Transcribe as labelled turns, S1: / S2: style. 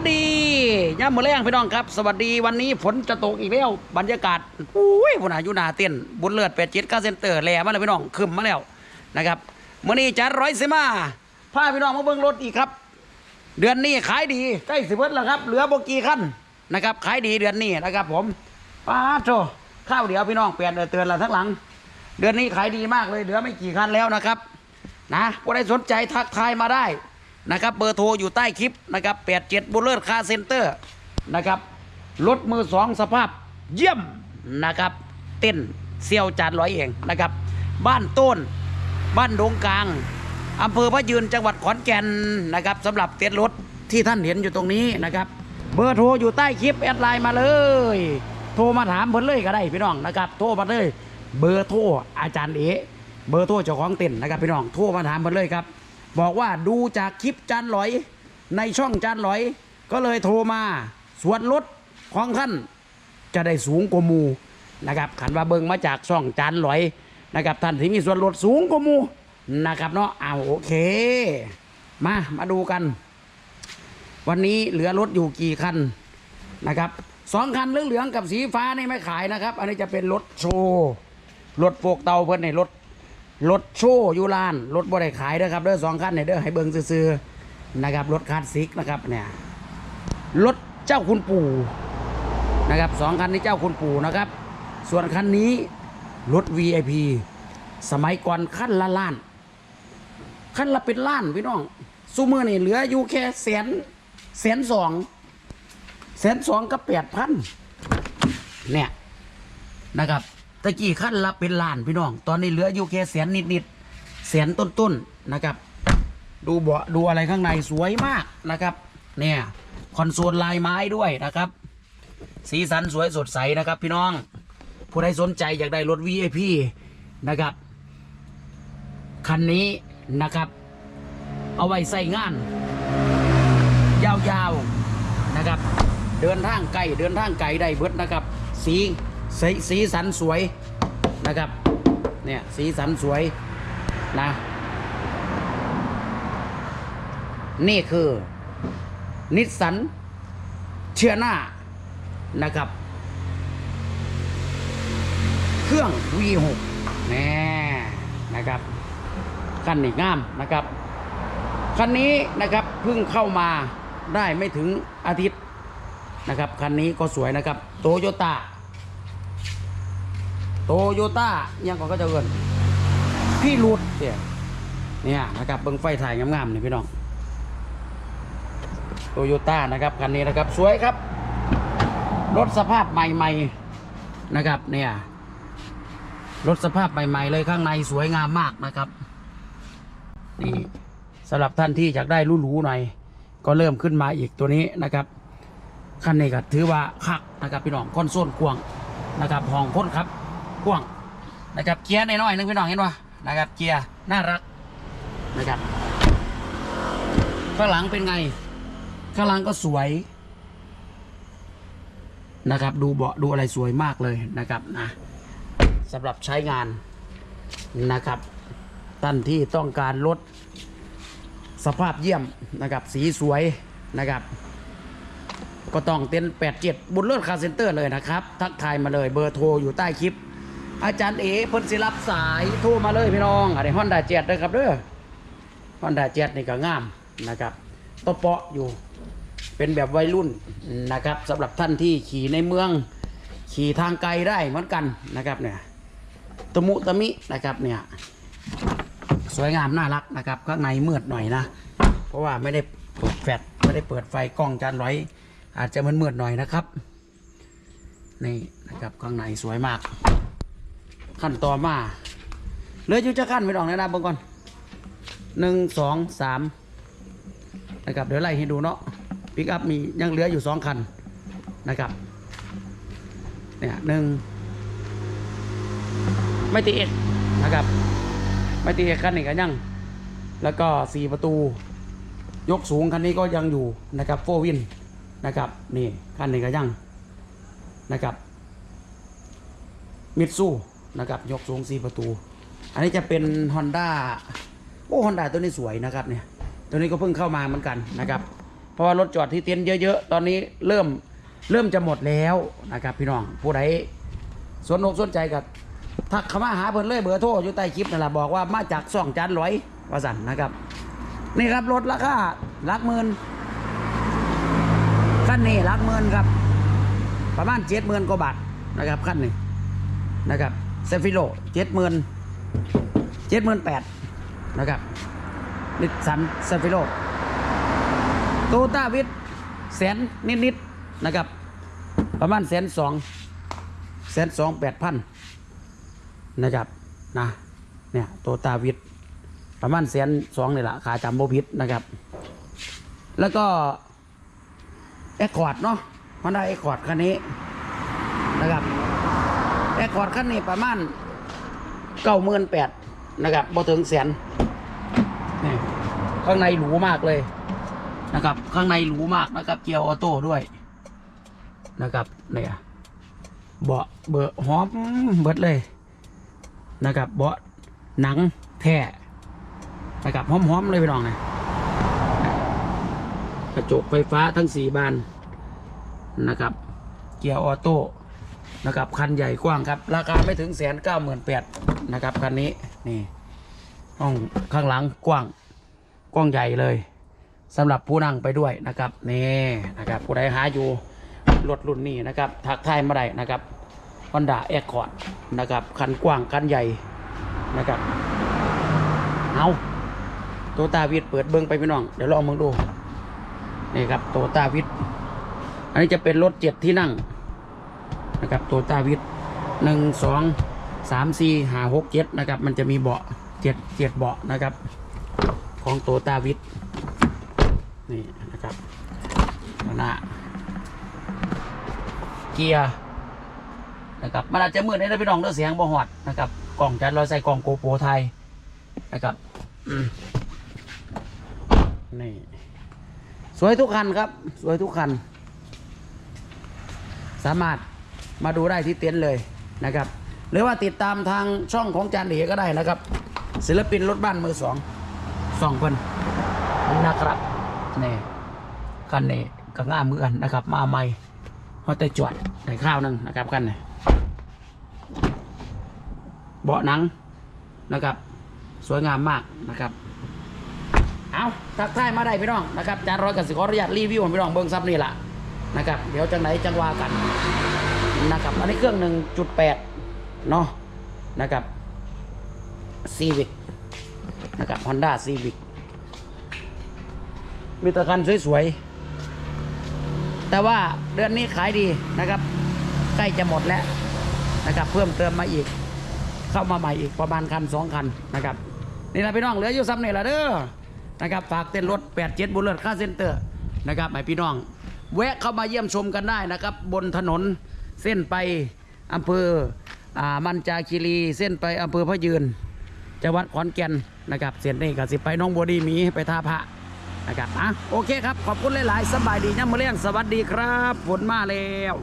S1: สดีย่ามมือแรงพี่น้องครับ สวัสดีวันนี้ฝนจะตกอีกแล้วบรรยากาศอุ้ยวันอายุนาเต้นบุญเลิศแปดเจ็ดก้าเซนเตอร์แหล่มาแล้วพี่น้องขึ้นมาแล้วนะครับมื่อนี้จัดร้อยเซมาพาพี่น้องมาเบิ่งรถอีกครับ เดือนนี้ขายดีใกล้สิบเบิดแล้วครับ เหลือโบกีขั้นนะครับขายดีเดือนนี้นะครับ ผมป้าโจข้าวเดียวพี่น้องเปลี่ยนเตือนเราทั้งหลัง เดือนนี้ขายดีมากเลยเหลือไม่กี่คันแล้วนะครับ นะผู้ใดสนใจทักทายมาได้ นะครับเบอร์โทรอยู่ใต้คลิปนะครับแปดเจ็ดบุลเลอร์คาเซ็นเตอร์นะครับรถมือสองสภาพเยี่ยมนะครับเต้นเซียวจานร้อยเองนะครับบ้านต้น บ้านดงกลางอำเภอพระยืนจังหวัดขอนแก่นนะครับสำหรับเต้นรถที่ท่านเห็นอยู่ตรงนี้นะครับเบอร์โทรอยู่ใต้คลิปแอดไลน์มาเลย โทรมาถามเพิ่นเลยก็ได้พี่น้องนะครับโทรมาเลย เบอร์โทรอาจารย์เอเบอร์โทรเจ้าของเต็นนะครับพี่น้องโทรมาถามเพิ่นเลยครับ บอกว่าดูจากคลิปจานหลอย ในช่องจานหลอย ก็เลยโทรมาส่วนลดของท่านจะได้สูงกว่ามูนะครับขันว่าเบิงมาจากช่องจานหลอยนะครับท่านที่มีส่วนลดสูงกว่ามูนะครับเนาะเอาโอเค มามาดูกัน วันนี้เหลือรถอยู่กี่คันนะครับสองคันเหลืองๆกับสีฟ้านี่ไม่ขายนะครับ อันนี้จะเป็นรถโชว์รถโฟกเตาเพิ่นในรถ รถโชว์อยู่ลานรถบ่ได้ขายเด้อครับเด้อสองคันเนี่ยเด้อให้เบิ่งซื่อๆนะครับรถคลาสสิกนะครับเนี่ยรถเจ้าคุณปู่นะครับสองคันนี้เจ้าคุณปู่นะครับ ส่วนคันนี้รถ VIP สมัยก่อนคันละล้านคันละเป็นล้านพี่น้องซูเมอร์นี่เหลืออยู่แค่แสนแสนสองแสนสองกับแปดพันเนี่ยนะครับ ตะกี้ขั้นละเป็นล้านพี่น้อง ตอนนี้เหลืออยู่แค่แสนนิดๆแสนต้นๆนะครับ ดูเบาะดูอะไรข้างในสวยมากนะครับ เนี่ยคอนโซลลายไม้ด้วยนะครับ สีสันสวยสดใสนะครับ พี่น้อง ผู้ใดสนใจอยากได้รถ VIP นะครับ คันนี้นะครับ เอาไว้ใส่งาน ยาวๆนะครับ เดินทางไกลเดินทางไกลได้เบิดนะครับ สี สีสีสันสวยนะครับเนี่ยสีสันสวยนะนี่คือนิสสันเชียนานะครับ เครื่อง V6 แน่นะครับคันนี้งามนะครับคันนี้นะครับเพิ่งเข้ามาได้ไม่ถึงอาทิตย์นะครับคันนี้ก็สวยนะครับโตโยต้า โตโยต้ายังก่อนก็จะเอินพี่รูดเนี่ยเนี่ยนะครับเบิ้งไฟถ่ายงามๆนี่พี่น้องโตโยต้านะครับคันนี้นะครับ สวยครับ รถสภาพใหม่ๆนะครับ เนี่ยรถสภาพใหม่ๆเลยข้างในสวยงามมากนะครับนี่สำหรับท่านที่อยากได้หรูๆหน่อยก็เริ่มขึ้นมาอีกตัวนี้นะครับคันนี้ก็ถือว่าคักนะครับพี่น้องคอนโซลกวางนะครับห้องพ้นครับ กว้างนะครับเกียร์น้อยๆนึงพี่น้องเห็นป่ะนะครับเกียร์น่ารักนะครับข้างหลังเป็นไงข้างหลังก็สวยนะครับ ดูเบาะดูอะไรสวยมากเลยนะครับนะสำหรับใช้งานนะครับท่านที่ต้องการรถสภาพเยี่ยมนะครับ สีสวยนะครับ ก็ต้องเต้น87บุญเลิศคาร์เซ็นเตอร์เลยนะครับ ทักทายมาเลยเบอร์โทรอยู่ใต้คลิป อาจารย์เอเพิ่นสิรับสายโทรมาเลยพี่น้องอันนี้ฮอนด้าเจ็ดด้วยครับเด้อฮอนด้าเจ็ดนี่ก็งามนะครับตะเปาะอยู่เป็นแบบวัยรุ่นนะครับสำหรับท่านที่ขี่ในเมืองขี่ทางไกลได้เหมือนกันนะครับเนี่ยตมุตมินะครับเนี่ยสวยงามน่ารักนะครับข้างในมืดหน่อยนะ เพราะว่าไม่ได้เปิดแฟลชไม่ได้เปิดไฟกล้องจานร้อย อาจจะมันมืดหน่อยนะครับนี่นะครับข้างในสวยมาก ขั้นต่อมาเหลืออยู่จะขั้นไปลองแนะนำเบิ่งก่อนหนึ่งสองสามนะครับเดี๋ยวไล่ให้ดูเนาะปิกอัพมียังเหลืออยู่สองคันนะครับเนี่ยหนึ่งไม่ตีเอกนะครับไม่ตีเอกคันนี้ก็ยัง แล้วก็สี่ประตู ยกสูงคันนี้ก็ยังอยู่นะครับโฟวินนะครับนี่คันนี้ก็ยังนะครับมิตซู นะครับ ยกสูงสี่ประตู อันนี้จะเป็น Honda โอ้ Honda ตัวนี้สวยนะครับเนี่ย ตัวนี้ก็เพิ่งเข้ามาเหมือนกันนะครับ เพราะว่ารถจอดที่เต็นท์เยอะๆ ตอนนี้เริ่มเริ่มจะหมดแล้วนะครับ พี่น้องผู้ใดสนอกสนใจกับทักเข้ามาหาเพิ่นเลยเบอร์โทรอยู่ใต้คลิปนั่นแหละบอกว่ามาจากซ่องจานร้อยว่าสันนะครับ นี่ครับรถราคาหลักหมื่นขั้นนี้หลักหมื่นครับ ประมาณเจ็ดหมื่นกว่าบาทนะครับขั้นนี้นะครับ เซฟิโลเจ็ดหมื่นเจ็ดหมื่นแปดนะครับนิสสันเซฟิโลโตต้าวิทแสนนิดๆนะครับ ประมาณแสนสองแสนสองแปดพันนะครับนะเนี่ยโตต้าวิทประมาณแสนสองนี่แหละขาจำโบพิษนะครับ แล้วก็แอคคอร์ดเนาะฮอนด้าแอคคอร์ดคันนี้นะครับ แอคคอร์ดคันนี้ประมาณเก้าหมื่นแปดนะครับบ่ถึงแสนนี่ข้างในหรูมากเลยนะครับ ข้างในหรูมากนะครับ เกียร์ออโต้ด้วยนะครับเนี่ยเบาะเบอร์หอมเบิดเลยนะครับเบาะหนังแท้นะครับหอมๆเลยพี่น้องนะกระจกไฟฟ้าทั้งสี่บานนะครับ เกียร์ออโต้ นะครับคันใหญ่กว้างครับ ราคาไม่ถึงแสนเก้าหมื่นแปดนะครับคันนี้นี่ห้องข้างหลังกว้างกว้างใหญ่เลยสำหรับผู้นั่งไปด้วยนะครับนี่นะครับผู้ใดหาอยู่รถรุ่นนี้นะครับทักทายมาได้นะครับ Honda Accord นะครับคันกว้างคันใหญ่นะครับเอาโตตาวิดเปิดเบิ้งไปพี่น้อง เดี๋ยวลองมึงดูนี่ครับโตตาวิทอันนี้จะเป็นรถเจ็ดที่นั่ง นะครับโตต้าวิทหนึ่งสองสามสี่ห้าหกเจ็ดนะครับ มันจะมีเบาะเจ็ดเจ็ดเบาะนะครับ ของโตต้าวิทนี่นะครับหน้าเกียร์นะครับมันอาจจะมืดในนะพี่น้องเรื่อเสียงบ่หอดนะครับกล่องจัดรอยใส่กล่องโกโปรไทยนะครับนี่สวยทุกคันครับ สวยทุกคัน สามารถ มาดูได้ที่เต็นท์เลยนะครับ หรือว่าติดตามทางช่องของจานเหลก็ได้นะครับ ศิลปินรถบ้านมือสองสองคนนะครับนี่คันนี้ก็ง่ามมือกันนะครับ มาใหม่พอแต่จวดใส่ข้าวหนึงนะครับกันนี่เบาะหนังนะครับ สวยงามมากนะครับเอาทักทายมาได้พี่น้องนะครับจานร้อยกับสิขออนุญาตรีวิวให้พี่น้องเบิ้งซับนี่แหละนะครับ เดี๋ยวจังไหนจังว่ากัน นะครับ อันนี้เครื่องหนึ่งจุดแปดเนาะนะครับซีวิ c นะครับฮอนด้าซีวิ c มีตะคันสวยๆ แต่ว่าเดือนนี้ขายดีนะครับ ใกล้จะหมดแล้วนะครับ เพิ่มเติมมาอีก เข้ามาใหม่อีกประมาณคันสองคันนะครับ นี่แหละพี่น้องเหลืออยู่ซ้ำนี่แหละเด้อนะครับฝากเต้นรถ87บุลเลตค่าเซ็นเตอร์นะครับให้พี่น้อง แวะเข้ามาเยี่ยมชมกันได้นะครับ บนถนน เส้นไปอำเภออ่ามันจาคีรี เส้นไปอำเภอพระยืนจังหวัดขอนแก่นนะครับ เส้นนี้ก็สิไปน้องบัวดีมีไปท่าพระนะครับอะโอเคครับ ขอบคุณหลาย ๆสบายดีนะมาเลี้ยงสวัสดีครับ ฝนมาแล้ว